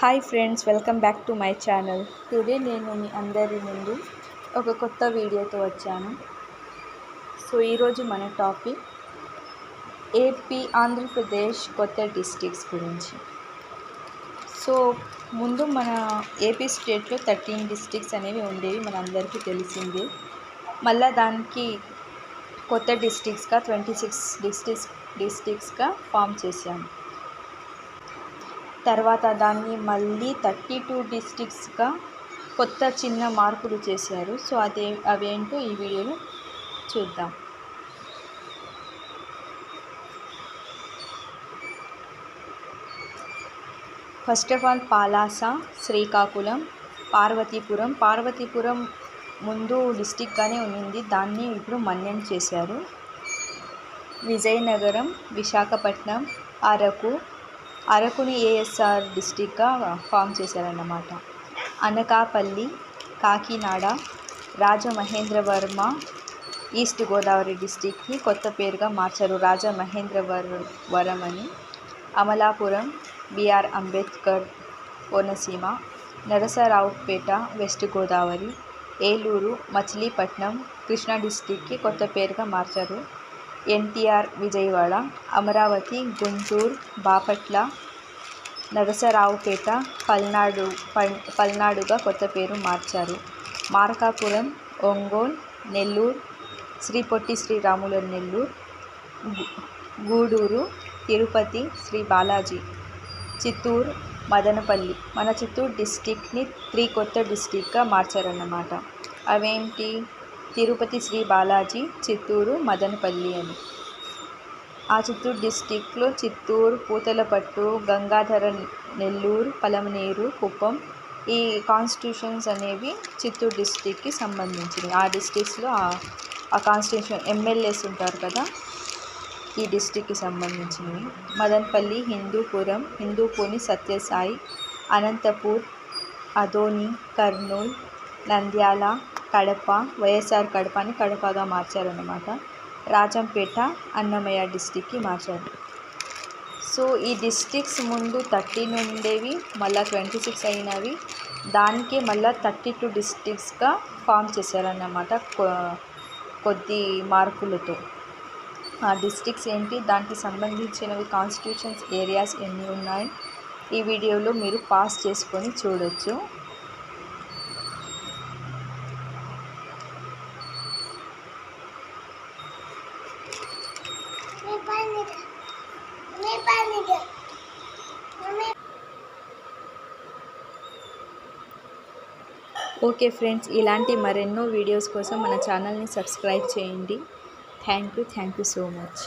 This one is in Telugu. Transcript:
Hi friends welcome back to my channel. Today నేను మీ అందరి ముందు ఒక కొత్త వీడియోతో వచ్చాను. సో ఈరోజు మన టాపిక్ ఏపీ ఆంధ్రప్రదేశ్ కొత్త డిస్టిక్స్ గురించి. సో ముందు మన ఏపీ స్టేట్లో థర్టీన్ డిస్టిక్స్ అనేవి ఉండేవి మన అందరికీ తెలిసిందే. మళ్ళా దానికి కొత్త డిస్టిక్స్గా ట్వంటీ సిక్స్ డిస్టిక్స్ డిస్టిక్స్గా ఫామ్ చేశాము. తర్వాత దాన్ని మళ్ళీ థర్టీ టూ డిస్ట్రిక్ట్స్గా కొత్త చిన్న మార్పులు చేశారు. సో అదే అవేంటో ఈ వీడియోలో చూద్దాం. First of all Palasa Srikakulam Parvathipuram. Parvathipuram ముందు డిస్టిక్గానే ఉన్నింది. దాన్ని ఇప్పుడు మన్యం చేశారు. విజయనగరం విశాఖపట్నం అరకు అరకుని ఏఎస్ఆర్ డిస్టిక్గా ఫామ్ చేశారన్నమాట. అనకాపల్లి కాకినాడ రాజమహేంద్రవర్మ ఈస్ట్ గోదావరి డిస్టిక్ని కొత్త పేరుగా మార్చారు రాజమహేంద్రవర్ అని. Amalapuram B R Ambedkar Konaseema Narasaraopet west Godavari Eluru Machilipatnam Krishna డిస్టిక్కి కొత్త పేరుగా మార్చారు. ఎన్టీఆర్ విజయవాడ అమరావతి గుంటూరు బాపట్ల నరసరావుపేట పల్నాడు పల్ పల్నాడుగా కొత్త పేరు మార్చారు. మార్కాపురం ఒంగోల్ నెల్లూరు శ్రీ పొట్టి శ్రీరాముల నెల్లూరు గూడూరు తిరుపతి శ్రీ బాలాజీ చిత్తూరు మదనపల్లి. మన చిత్తూరు డిస్టిక్ని త్రీ కొత్త డిస్టిక్గా మార్చారన్నమాట. అవేంటి? తిరుపతి శ్రీ బాలాజీ చిత్తూరు మదనపల్లి అని. ఆ చిత్తూరు డిస్టిక్లో చిత్తూరు పూతలపట్టు గంగాధర నెల్లూరు పలమనేరు కుప్పం ఈ కాన్స్టిట్యూషన్స్ అనేవి చిత్తూరు డిస్టిక్కి సంబంధించినవి. ఆ డిస్టిక్స్లో ఆ కాన్స్టిట్యూషన్ ఎమ్మెల్యేస్ ఉంటారు కదా ఈ డిస్టిక్కి సంబంధించినవి. మదనపల్లి హిందూపురం హిందూపుని సత్యసాయి అనంతపూర్ అదోని కర్నూలు నంద్యాల కడప వైఎస్ఆర్ కడపని కడపగా మార్చారన్నమాట. రాజంపేట అన్నమయ్య డిస్టిక్కి మార్చారు. సో ఈ డిస్టిక్స్ ముందు థర్టీన్ ఉండేవి మళ్ళీ ట్వంటీ సిక్స్ అయినవి. దానికే మళ్ళీ థర్టీ టూ డిస్టిక్స్గా ఫామ్ చేశారన్నమాట కొద్ది మార్పులతో ఆ డిస్టిక్స్ ఏంటి? దానికి సంబంధించినవి కాన్స్టిట్యూషన్స్ ఏరియాస్ ఎన్ని ఉన్నాయి? ఈ వీడియోలో మీరు పాస్ చేసుకొని చూడొచ్చు. ఓకే ఫ్రెండ్స్ ఇలాంటి మరెన్నో వీడియోస్ కోసం మన ఛానల్ని సబ్స్క్రైబ్ చేయండి. Thank you thank you so much.